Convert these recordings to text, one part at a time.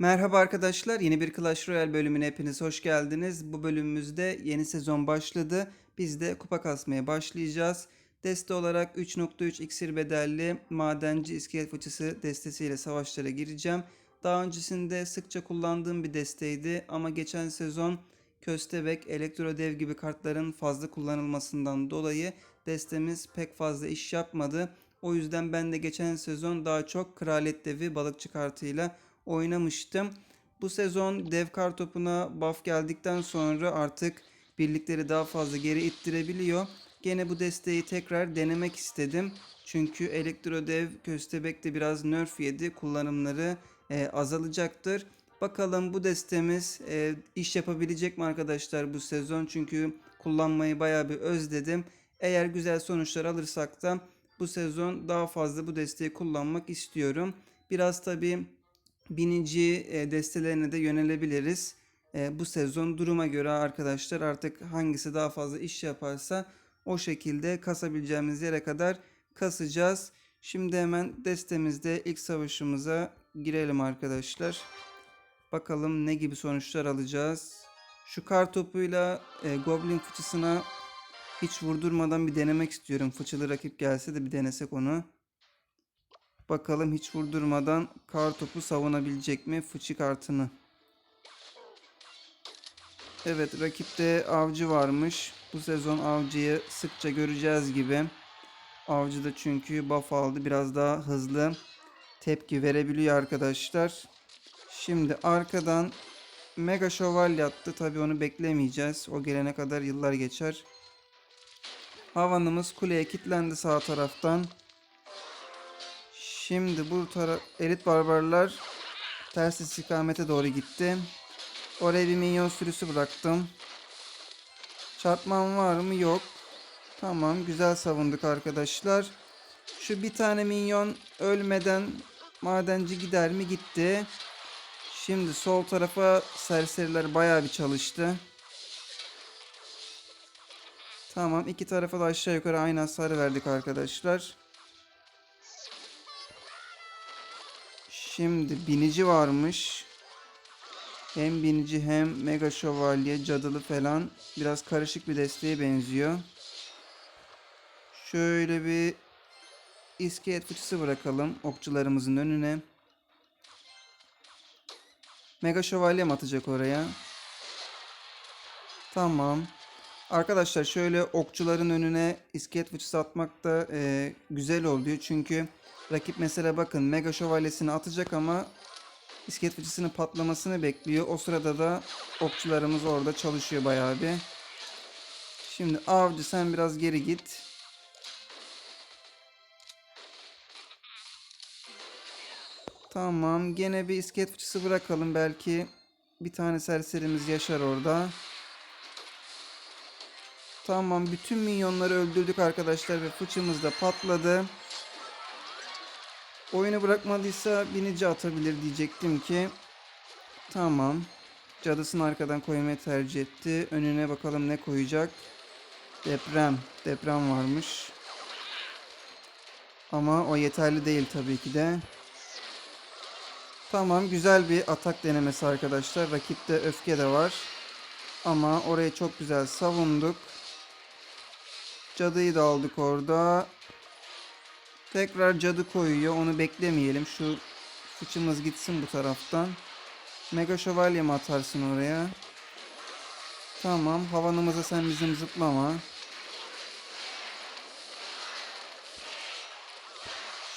Merhaba arkadaşlar, yeni bir Clash Royale bölümüne hepiniz hoş geldiniz. Bu bölümümüzde yeni sezon başladı. Biz de kupa kasmaya başlayacağız. Deste olarak 3.3 iksir bedelli madenci iskelet fıçısı destesiyle savaşlara gireceğim. Daha öncesinde sıkça kullandığım bir desteydi ama geçen sezon köstebek, elektro dev gibi kartların fazla kullanılmasından dolayı destemiz pek fazla iş yapmadı. O yüzden ben de geçen sezon daha çok kraliyet devi balıkçı kartıyla oynamıştım. Bu sezon dev kartopuna buff geldikten sonra artık birlikleri daha fazla geri ittirebiliyor. Gene bu desteği tekrar denemek istedim. Çünkü elektro dev köstebek de biraz nerf yedi. Kullanımları e, azalacaktır. Bakalım bu destemiz e, iş yapabilecek mi arkadaşlar bu sezon? Çünkü kullanmayı bayağı bir özledim. Eğer güzel sonuçlar alırsak da bu sezon daha fazla bu desteği kullanmak istiyorum. Biraz tabii binici e, destelerine de yönelebiliriz. E, bu sezon duruma göre arkadaşlar artık hangisi daha fazla iş yaparsa o şekilde kasabileceğimiz yere kadar kasacağız. Şimdi hemen destemizde ilk savaşımıza girelim arkadaşlar. Bakalım ne gibi sonuçlar alacağız. Şu kar topuyla e, Goblin fıçısına hiç vurdurmadan bir denemek istiyorum. Fıçılı rakip gelse de bir denesek onu. Bakalım hiç vurdurmadan kar topu savunabilecek mi fıçı kartını. Evet rakipte avcı varmış. Bu sezon avcıyı sıkça göreceğiz gibi. Avcı da çünkü buff aldı. Biraz daha hızlı tepki verebiliyor arkadaşlar. Şimdi arkadan Mega Şövalye attı. Tabi onu beklemeyeceğiz. O gelene kadar yıllar geçer. Havanımız kuleye kilitlendi sağ taraftan. Şimdi bu taraf elit barbarlar ters istikamete doğru gitti. Oraya bir minyon sürüsü bıraktım. Çarpmam var mı? Yok. Tamam güzel savunduk arkadaşlar. Şu bir tane minyon ölmeden madenci gider mi? Gitti. Şimdi sol tarafa serseriler bayağı bir çalıştı. Tamam iki tarafa da aşağı yukarı aynı hasarı verdik arkadaşlar. Şimdi binici varmış. Hem binici hem mega şövalye, cadılı falan. Biraz karışık bir desteğe benziyor. Şöyle bir iskelet fıçısı bırakalım okçularımızın önüne. Mega şövalye mi atacak oraya? Tamam. Arkadaşlar şöyle okçuların önüne iskelet fıçısı atmak da e, güzel oluyor. Çünkü rakip mesela bakın mega şövalyesini atacak ama iskelet fıçısının patlamasını bekliyor. O sırada da okçularımız orada çalışıyor bayağı bir. Şimdi avcı sen biraz geri git. Tamam gene bir iskelet fıçısı bırakalım. Belki bir tane serserimiz yaşar orada. Tamam bütün minyonları öldürdük arkadaşlar ve fıçımız da patladı. Oyunu bırakmadıysa binici atabilir diyecektim ki. Tamam. Cadısını arkadan koymayı tercih etti. Önüne bakalım ne koyacak. Deprem. Deprem varmış. Ama o yeterli değil tabii ki de. Tamam güzel bir atak denemesi arkadaşlar. Rakipte öfke de var. Ama orayı çok güzel savunduk. Cadıyı da aldık orada. Tekrar cadı koyuyor. Onu beklemeyelim. Şu fıçımız gitsin bu taraftan. Mega şövalye mi atarsın oraya? Tamam. Havanımıza sen bizim zıplama.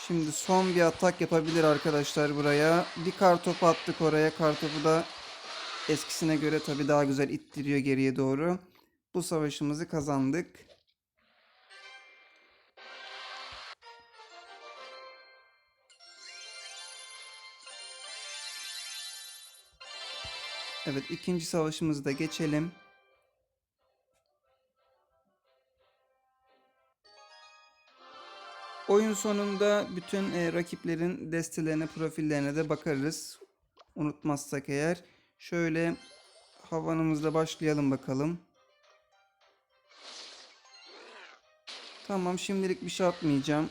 Şimdi son bir atak yapabilir arkadaşlar buraya. Bir kartopu attık oraya. Kartopu da eskisine göre tabii daha güzel ittiriyor geriye doğru. Bu savaşımızı kazandık. Evet ikinci savaşımızı da geçelim. Oyun sonunda bütün e, rakiplerin destelerine, profillerine de bakarız. Unutmazsak eğer. Şöyle havanımızla başlayalım bakalım. Tamam şimdilik bir şey atmayacağım.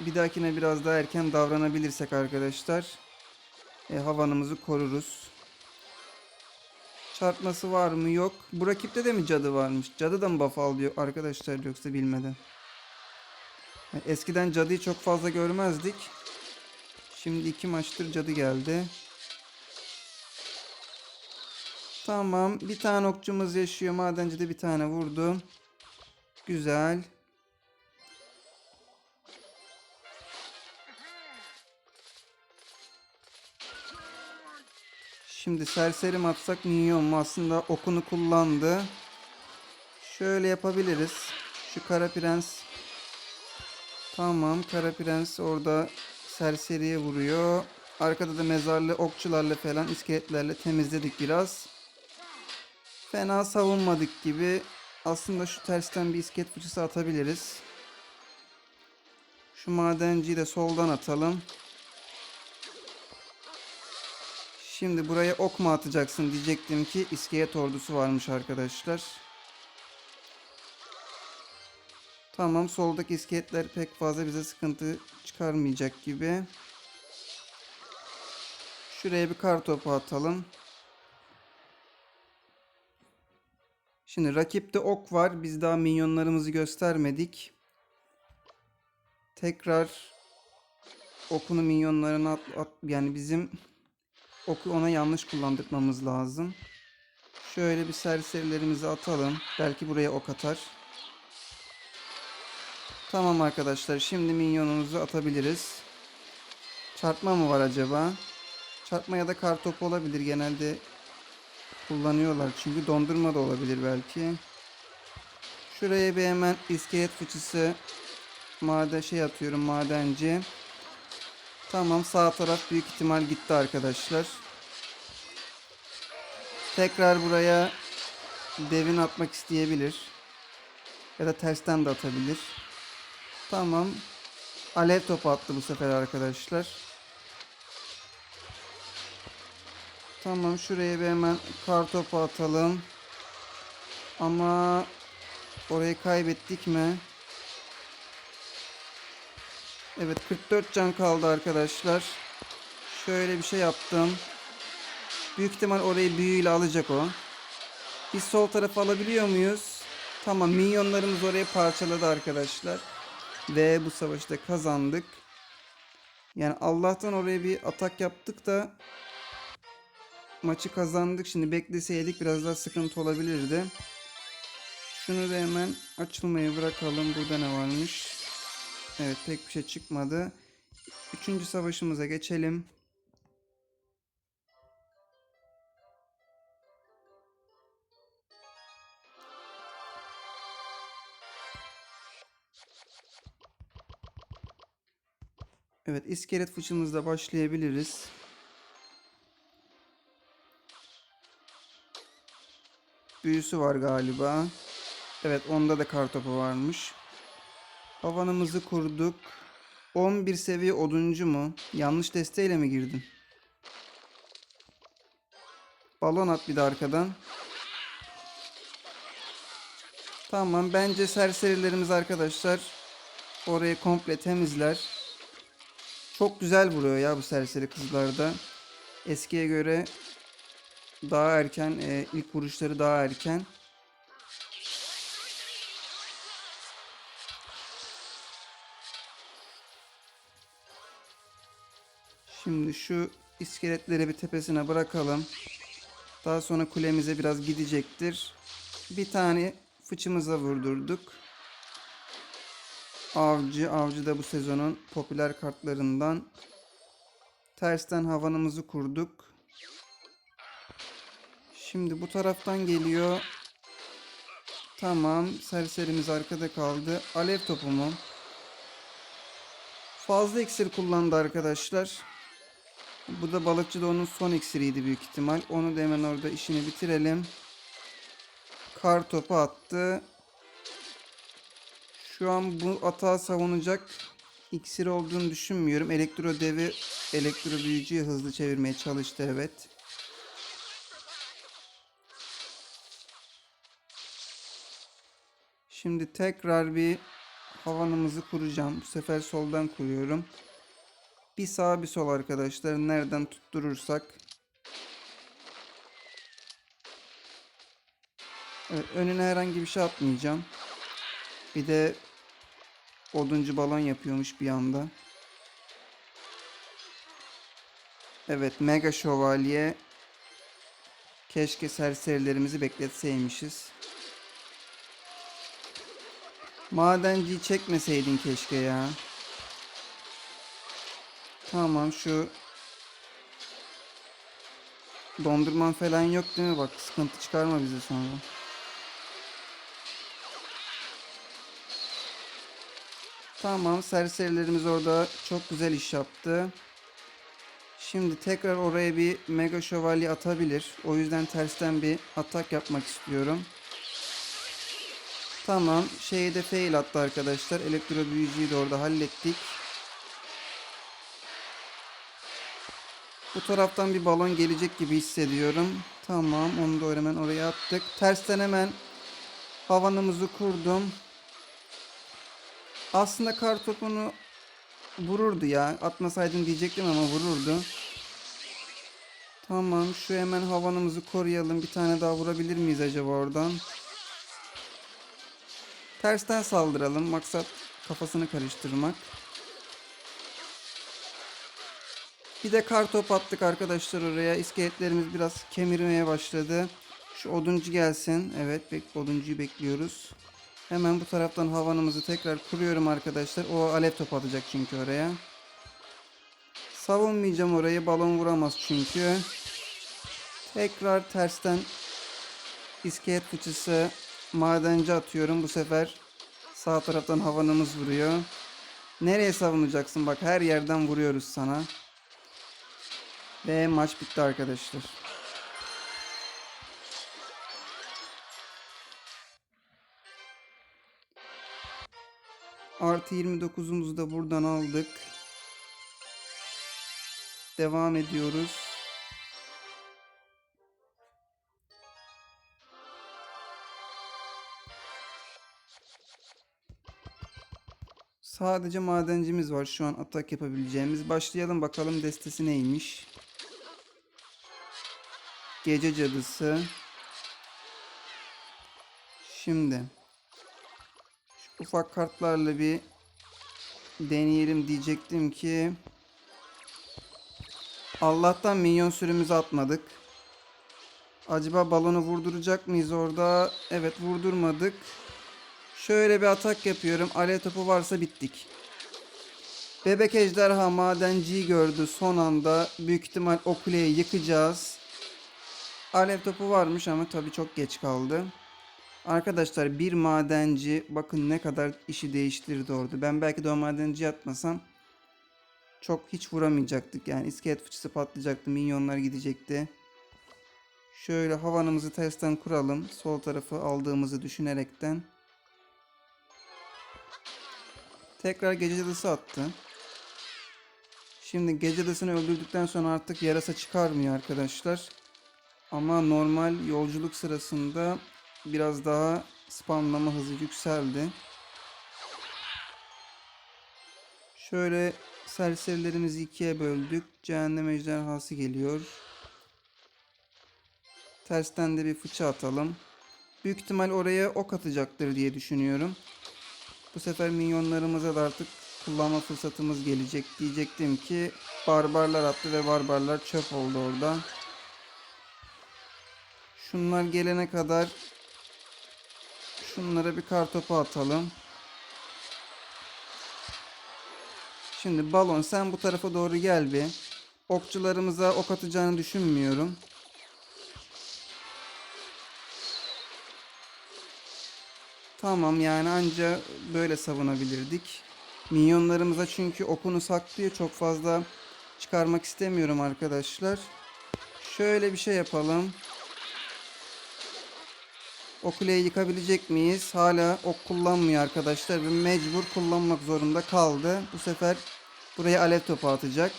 Bir dahakine biraz daha erken davranabilirsek arkadaşlar e, havanımızı koruruz. Çarpması var mı? Yok. Bu rakipte de mi cadı varmış? Cadı da mı buff alıyor arkadaşlar yoksa bilmeden? Yani Eskiden cadıyı çok fazla görmezdik. Şimdi iki maçtır cadı geldi. Tamam. Bir tane okçumuz yaşıyor. Madenci de bir tane vurdu. Güzel. Şimdi serseri mi atsak minyon mu? Aslında okunu kullandı. Şöyle yapabiliriz. Şu kara prens. Tamam kara prens orada serseriye vuruyor. Arkada da mezarlı okçularla falan iskeletlerle temizledik biraz. Fena savunmadık gibi. Aslında şu tersten bir iskelet fıçısı atabiliriz. Şu madenciyi de soldan atalım. Şimdi buraya ok mu atacaksın diyecektim ki iskelet ordusu varmış arkadaşlar. Tamam soldaki iskeletler pek fazla bize sıkıntı çıkarmayacak gibi. Şuraya bir kar topu atalım. Şimdi rakipte ok var. Biz daha minyonlarımızı göstermedik. Tekrar okunu minyonlarına at, at- yani bizim oku ona yanlış kullandırmamız lazım. Şöyle bir serserilerimizi atalım. Belki buraya ok atar. Tamam arkadaşlar. Şimdi minyonumuzu atabiliriz. Çarpma mı var acaba? Çarpma ya da kar topu olabilir. Genelde kullanıyorlar. Çünkü dondurma da olabilir belki. Şuraya bir hemen iskelet fıçısı maden şey atıyorum madenci. Tamam sağ taraf büyük ihtimal gitti arkadaşlar. Tekrar buraya devin atmak isteyebilir. Ya da tersten de atabilir. Tamam. Alev topu attı bu sefer arkadaşlar. Tamam şuraya bir hemen kar topu atalım. Ama orayı kaybettik mi? Evet 44 can kaldı arkadaşlar. Şöyle bir şey yaptım. Büyük ihtimal orayı büyüyle alacak o. Biz sol tarafa alabiliyor muyuz? Tamam minyonlarımız orayı parçaladı arkadaşlar. Ve bu savaşı da kazandık. Yani Allah'tan oraya bir atak yaptık da maçı kazandık. Şimdi bekleseydik biraz daha sıkıntı olabilirdi. Şunu da hemen açılmayı bırakalım. Burada ne varmış? Evet pek bir şey çıkmadı. Üçüncü savaşımıza geçelim. Evet iskelet fıçımızla başlayabiliriz. Büyüsü var galiba. Evet onda da kartopu varmış. Havanımızı kurduk. 11 seviye oduncu mu? Yanlış desteğiyle mi girdin? Balon at bir de arkadan. Tamam bence serserilerimiz arkadaşlar orayı komple temizler. Çok güzel vuruyor ya bu serseri kızlarda. Eskiye göre daha erken, e, ilk vuruşları daha erken. Şimdi şu iskeletleri bir tepesine bırakalım. Daha sonra kulemize biraz gidecektir. Bir tane fıçımıza vurdurduk. Avcı, Avcı da bu sezonun popüler kartlarından. Tersten havanımızı kurduk. Şimdi bu taraftan geliyor. Tamam, serserimiz arkada kaldı. Alev topu mu? Fazla iksir kullandı arkadaşlar. Bu da balıkçı da onun son iksiriydi büyük ihtimal. Onu da hemen orada işini bitirelim. Kar topu attı. Şu an bu atağı savunacak iksir olduğunu düşünmüyorum. Elektro devi elektro büyücüyü hızlı çevirmeye çalıştı evet. Şimdi tekrar bir havanımızı kuracağım. Bu sefer soldan kuruyorum. Bir sağ bir sol arkadaşlar. Nereden tutturursak. Evet, önüne herhangi bir şey atmayacağım. Bir de oduncu balon yapıyormuş bir anda. Evet, Mega Şövalye. Keşke serserilerimizi bekletseymişiz. Madenciyi çekmeseydin keşke ya. Tamam şu dondurman falan yok değil mi? Bak sıkıntı çıkarma bize sonra. Tamam serserilerimiz orada çok güzel iş yaptı. Şimdi tekrar oraya bir mega şövalye atabilir. O yüzden tersten bir atak yapmak istiyorum. Tamam. Şeyi de fail attı arkadaşlar. Elektro büyücüyü de orada hallettik. Bu taraftan bir balon gelecek gibi hissediyorum. Tamam. Onu da hemen oraya attık. Tersten hemen havanımızı kurdum. Aslında kar topunu vururdu ya. Atmasaydım diyecektim ama vururdu. Tamam. Şu hemen havanımızı koruyalım. Bir tane daha vurabilir miyiz acaba oradan? Tersten saldıralım. Maksat kafasını karıştırmak. Bir de kar top attık arkadaşlar oraya. İskeletlerimiz biraz kemirmeye başladı. Şu oduncu gelsin. Evet bek oduncuyu bekliyoruz. Hemen bu taraftan havanımızı tekrar kuruyorum arkadaşlar. O alev top atacak çünkü oraya. Savunmayacağım orayı. Balon vuramaz çünkü. Tekrar tersten iskelet fıçısı madenci atıyorum. Bu sefer sağ taraftan havanımız vuruyor. Nereye savunacaksın? Bak her yerden vuruyoruz sana. Ve maç bitti arkadaşlar. Artı 29'umuzu da buradan aldık. Devam ediyoruz. Sadece madencimiz var şu an atak yapabileceğimiz. Başlayalım bakalım destesi neymiş. Gece cadısı. Şimdi şu ufak kartlarla bir deneyelim diyecektim ki Allah'tan minyon sürümüzü atmadık. Acaba balonu vurduracak mıyız orada? Evet vurdurmadık. Şöyle bir atak yapıyorum. Alev topu varsa bittik. Bebek ejderha madenciyi gördü son anda. Büyük ihtimal o kuleyi yıkacağız. Alev topu varmış ama tabii çok geç kaldı. Arkadaşlar bir madenci bakın ne kadar işi değiştirdi orada. Ben belki de o madenci atmasam çok hiç vuramayacaktık. Yani iskelet fıçısı patlayacaktı. Minyonlar gidecekti. Şöyle havanımızı tersten kuralım. Sol tarafı aldığımızı düşünerekten. Tekrar gece cadısı attı. Şimdi gece cadısını öldürdükten sonra artık yarasa çıkarmıyor arkadaşlar. Ama normal yolculuk sırasında biraz daha spamlama hızı yükseldi. Şöyle serserilerimizi ikiye böldük. Cehennem ejderhası geliyor. Tersten de bir fıça atalım. Büyük ihtimal oraya ok atacaktır diye düşünüyorum. Bu sefer minyonlarımıza da artık kullanma fırsatımız gelecek diyecektim ki barbarlar attı ve barbarlar çöp oldu orada. Şunlar gelene kadar şunlara bir kar topu atalım. Şimdi balon sen bu tarafa doğru gel bir. Okçularımıza ok atacağını düşünmüyorum. Tamam yani anca böyle savunabilirdik. Minyonlarımıza çünkü okunu saklıyor. Çok fazla çıkarmak istemiyorum arkadaşlar. Şöyle bir şey yapalım. O kuleyi yıkabilecek miyiz? Hala ok kullanmıyor arkadaşlar ve mecbur kullanmak zorunda kaldı. Bu sefer buraya alev topu atacak.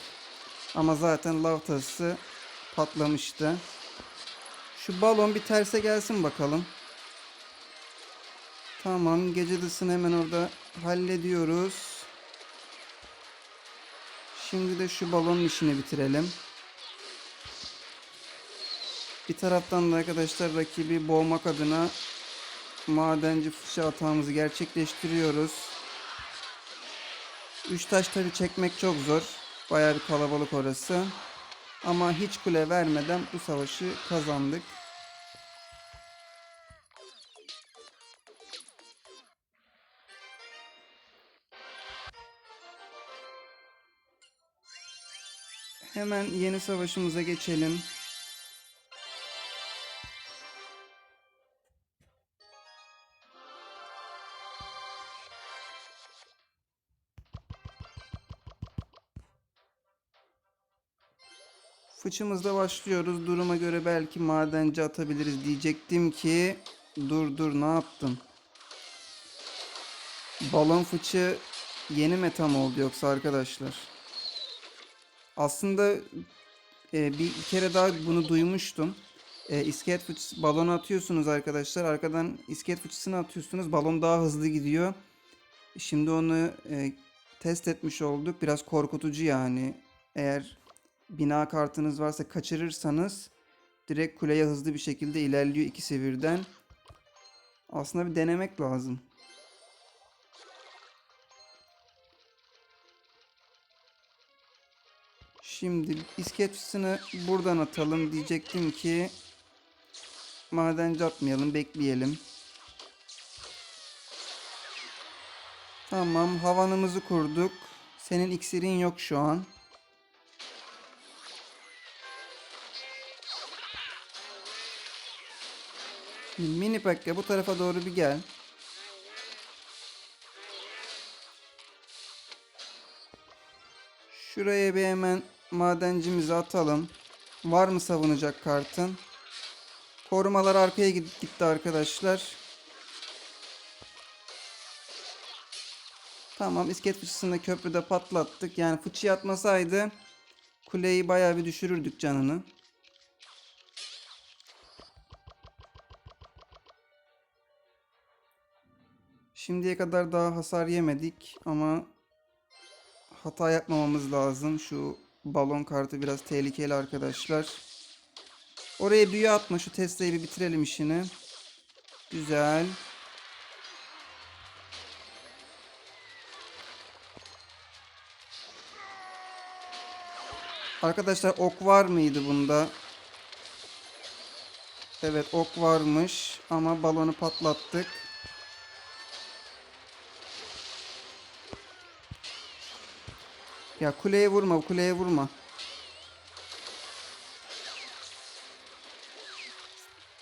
Ama zaten lav tası patlamıştı. Şu balon bir terse gelsin bakalım. Tamam gece dısını hemen orada hallediyoruz. Şimdi de şu balonun işini bitirelim. Bir taraftan da arkadaşlar rakibi boğmak adına madenci fıçı hatamızı gerçekleştiriyoruz. Üç taş tabi çekmek çok zor. Bayağı bir kalabalık orası. Ama hiç kule vermeden bu savaşı kazandık. Hemen yeni savaşımıza geçelim. Fıçımızda başlıyoruz. Duruma göre belki madenci atabiliriz diyecektim ki dur dur ne yaptın? Balon fıçı yeni meta mı oldu yoksa arkadaşlar? Aslında e, bir kere daha bunu duymuştum. E, iskelet fıçısı balonu atıyorsunuz arkadaşlar. Arkadan iskelet fıçısını atıyorsunuz. Balon daha hızlı gidiyor. Şimdi onu e, test etmiş olduk. Biraz korkutucu yani. Eğer bina kartınız varsa kaçırırsanız direkt kuleye hızlı bir şekilde ilerliyor ikisi birden. Aslında bir denemek lazım. Şimdi isketçisini buradan atalım diyecektim ki madenci atmayalım bekleyelim. Tamam havanımızı kurduk. Senin iksirin yok şu an. Mini Pekka bu tarafa doğru bir gel. Şuraya bir hemen madencimizi atalım. Var mı savunacak kartın? Korumalar arkaya git- gitti arkadaşlar. Tamam iskelet fıçısını köprüde patlattık. Yani fıçı atmasaydı kuleyi bayağı bir düşürürdük canını. Şimdiye kadar daha hasar yemedik ama hata yapmamamız lazım. Şu balon kartı biraz tehlikeli arkadaşlar. Oraya büyü atma. Şu Tesla'yı bir bitirelim işini. Güzel. Arkadaşlar ok var mıydı bunda? Evet ok varmış ama balonu patlattık. Ya kuleye vurma, kuleye vurma.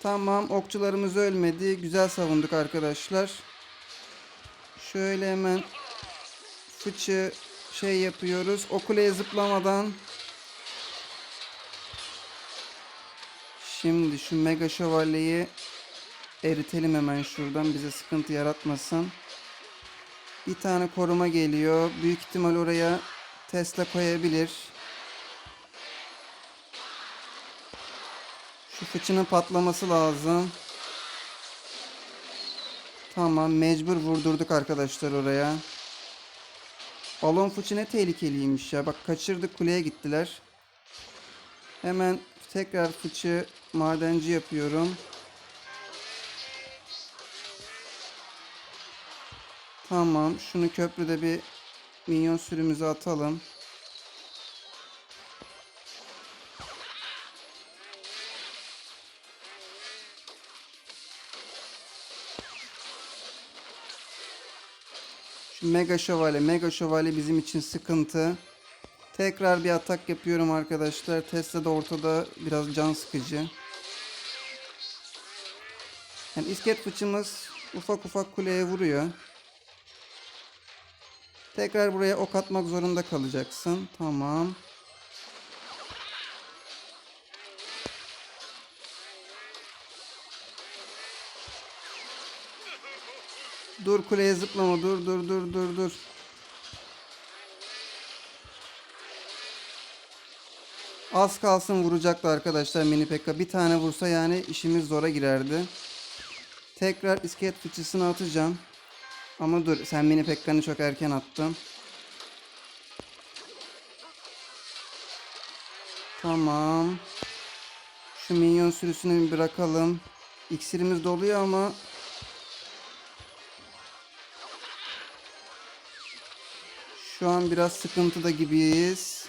Tamam, okçularımız ölmedi. Güzel savunduk arkadaşlar. Şöyle hemen fıçı şey yapıyoruz. O kuleye zıplamadan Şimdi şu mega şövalyeyi eritelim hemen şuradan bize sıkıntı yaratmasın. Bir tane koruma geliyor. Büyük ihtimal oraya Tesla koyabilir. Şu fıçının patlaması lazım. Tamam mecbur vurdurduk arkadaşlar oraya. Balon fıçı ne tehlikeliymiş ya. Bak kaçırdık kuleye gittiler. Hemen tekrar fıçı madenci yapıyorum. Tamam. Şunu köprüde bir minyon sürümüzü atalım. Şu mega şövalye, mega şövalye bizim için sıkıntı. Tekrar bir atak yapıyorum arkadaşlar. Tesla da ortada biraz can sıkıcı. Yani isket fıçımız ufak ufak kuleye vuruyor. Tekrar buraya ok atmak zorunda kalacaksın. Tamam. Dur kuleye zıplama. Dur dur dur dur dur. Az kalsın vuracaktı arkadaşlar mini pekka. Bir tane vursa yani işimiz zora girerdi. Tekrar iskelet fıçısını atacağım. Ama dur sen mini pekkanı çok erken attın. Tamam. Şu minyon sürüsünü bir bırakalım. İksirimiz doluyor ama şu an biraz sıkıntıda gibiyiz.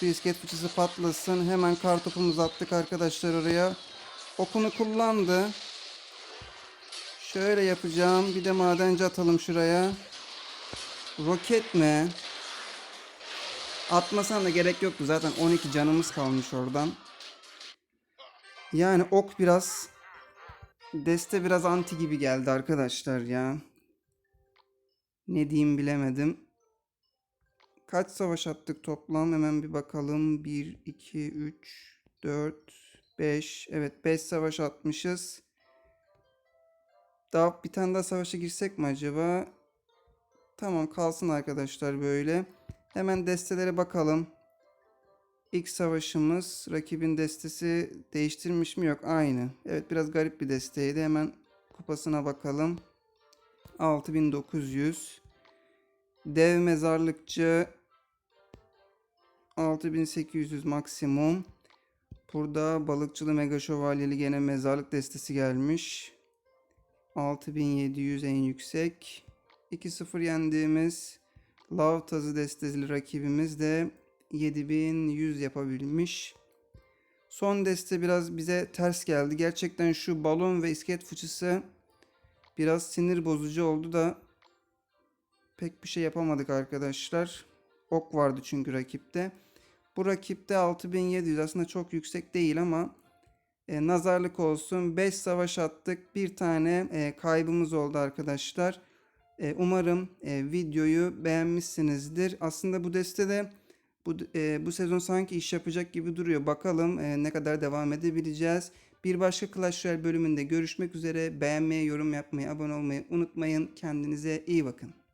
Şu iskelet fıçısı patlasın. Hemen kartopumuzu attık arkadaşlar oraya. Okunu kullandı. Şöyle yapacağım. Bir de madenci atalım şuraya. Roket mi? Atmasan da gerek yoktu. Zaten 12 canımız kalmış oradan. Yani ok biraz deste biraz anti gibi geldi arkadaşlar ya. Ne diyeyim bilemedim. Kaç savaş attık toplam? Hemen bir bakalım. 1, 2, 3, 4, 5. Evet 5 savaş atmışız. Daha bir tane daha savaşa girsek mi acaba? Tamam kalsın arkadaşlar böyle. Hemen destelere bakalım. İlk savaşımız rakibin destesi değiştirmiş mi? Yok aynı. Evet biraz garip bir desteydi. Hemen kupasına bakalım. 6900. Dev mezarlıkçı 6800 maksimum. Burada balıkçılı mega şövalyeli gene mezarlık destesi gelmiş. 6700 en yüksek. 2-0 yendiğimiz Lav tazı desteli rakibimiz de 7100 yapabilmiş. Son deste biraz bize ters geldi. Gerçekten şu balon ve iskelet fıçısı biraz sinir bozucu oldu da pek bir şey yapamadık arkadaşlar. Ok vardı çünkü rakipte. Bu rakipte 6700 aslında çok yüksek değil ama e, nazarlık olsun. 5 savaş attık. Bir tane e, kaybımız oldu arkadaşlar. E, umarım e, videoyu beğenmişsinizdir. Aslında bu destede bu, e, bu sezon sanki iş yapacak gibi duruyor. Bakalım e, ne kadar devam edebileceğiz. Bir başka Clash Royale bölümünde görüşmek üzere. Beğenmeyi, yorum yapmayı, abone olmayı unutmayın. Kendinize iyi bakın.